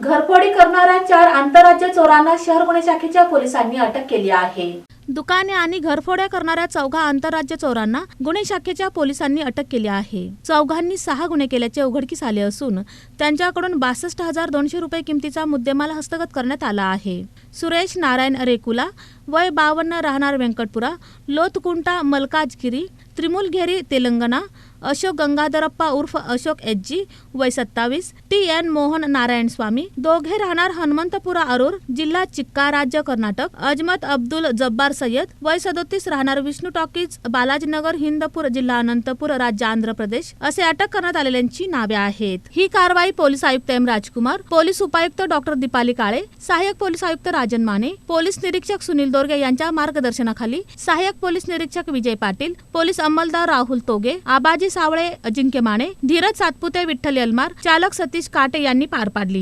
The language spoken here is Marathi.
घरफोडी करणाऱ्या चार आंतरराज्य चोरांना शहर गुन्हे शाखेच्या पोलिसांनी अटक केली आहे. दुकाने आणि घरफोड्या करणाऱ्या चौघा आंतरराज्य चोरांना गुन्हे शाखेच्या पोलिसांनी अटक केली आहे. चौघांनी सहा गुन्हे केल्याचे उघडकीस आले असून त्यांच्याकडून बासष्ट हजार दोनशे रुपये किमतीचा मुद्देमाल हस्तगत करण्यात आला आहे. सुरेश नारायण रेकुला वय बावन्न राहणार व्यंकटपुरा लोतकुंटा मलकाजगिरी त्रिमूलघेरी तेलंगणा अशोक गंगाधरप्पा उर्फ अशोक एच जी वय सत्तावीस टी एन मोहन नारायण स्वामी दोघे राहणार हनुमंतपुरा अरूर जिल्हा चिक्का राज्य कर्नाटक अजमत अब्दुल जब्बार सय्यद वय सदोतीस राहणार विष्णू टॉकीज बालाजीनगर हिंदपूर जिल्हा अनंतपूर राज्य आंध्र प्रदेश असे अटक करण्यात आलेल्यांची नावे आहेत. ही कारवाई पोलीस आयुक्त एम राजकुमार पोलीस उपायुक्त डॉक्टर दीपाली काळे सहाय्यक पोलीस आयुक्त राजन माने पोलीस निरीक्षक सुनील दोरगे यांच्या मार्गदर्शनाखाली सहाय्यक पोलीस निरीक्षक विजय पाटील पोलीस अंमलदार राहुल तोगे आबाजी सावळे अजिंक्य माने धीरज सातपुते विठ्ठल यलमार चालक सतीश काटे यांनी पार पाडली.